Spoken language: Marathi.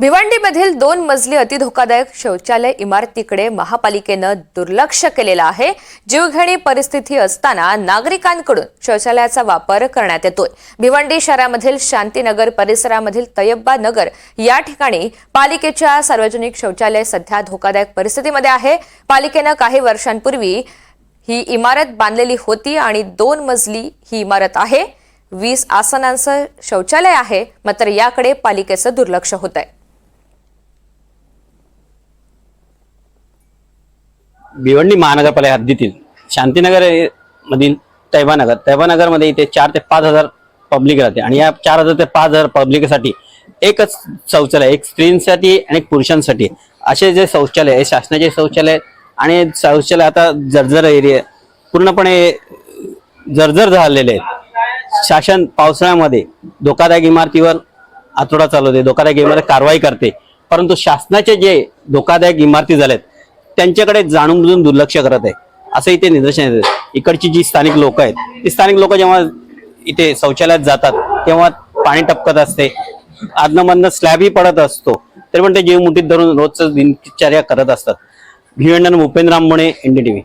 भिवंडीमधील दोन मजली अतिधोकादायक शौचालय इमारतीकडे महापालिकेनं दुर्लक्ष केलेलं आहे. जीवघेणी परिस्थिती असताना नागरिकांकडून शौचालयाचा वापर करण्यात येतोय. भिवंडी शहरामधील शांतीनगर परिसरामधील तयब्बा नगर या ठिकाणी पालिकेच्या सार्वजनिक शौचालय सध्या धोकादायक परिस्थितीमध्ये आहे. पालिकेनं काही वर्षांपूर्वी ही इमारत बांधलेली होती आणि दोन मजली ही इमारत आहे. वीस आसनांचं शौचालय आहे मात्र याकडे पालिकेचं दुर्लक्ष होत आहे भिवंडी महानगरपालिका हद्दीतील शांतीनगर मधील तैबानगर तैबानगरमध्ये इथे चार ते पाच हजार पब्लिक राहते. आणि या चार हजार ते पाच हजार पब्लिकसाठी एकच शौचालय एक स्त्रीसाठी आणि एक पुरुषांसाठी. असे जे शौचालय हे शासनाचे शौचालय आणि शौचालय आता जर्जर एरिया पूर्णपणे जर्जर झालेले आहेत. शासन पावसाळ्यामध्ये धोकादायक इमारतीवर आतोडा चालवते. धोकादायक इमारत कारवाई करते. परंतु शासनाचे जे धोकादायक इमारती झाल्यात त्यांच्याकडे जाणून बुजून दुर्लक्ष करत आहे. असं इथे निदर्शन येतं इकडची जी स्थानिक लोक आहेत ती स्थानिक लोक जेव्हा इथे शौचालयात जातात तेव्हा पाणी टपकत असते. आदनमधनं स्लॅबही पडत असतो. तरी पण ते जीव मुठीत धरून रोजचं दिनचर्या करत असतात. भिवंडन भूपेंद्र आंबोणे एनडीटीव्ही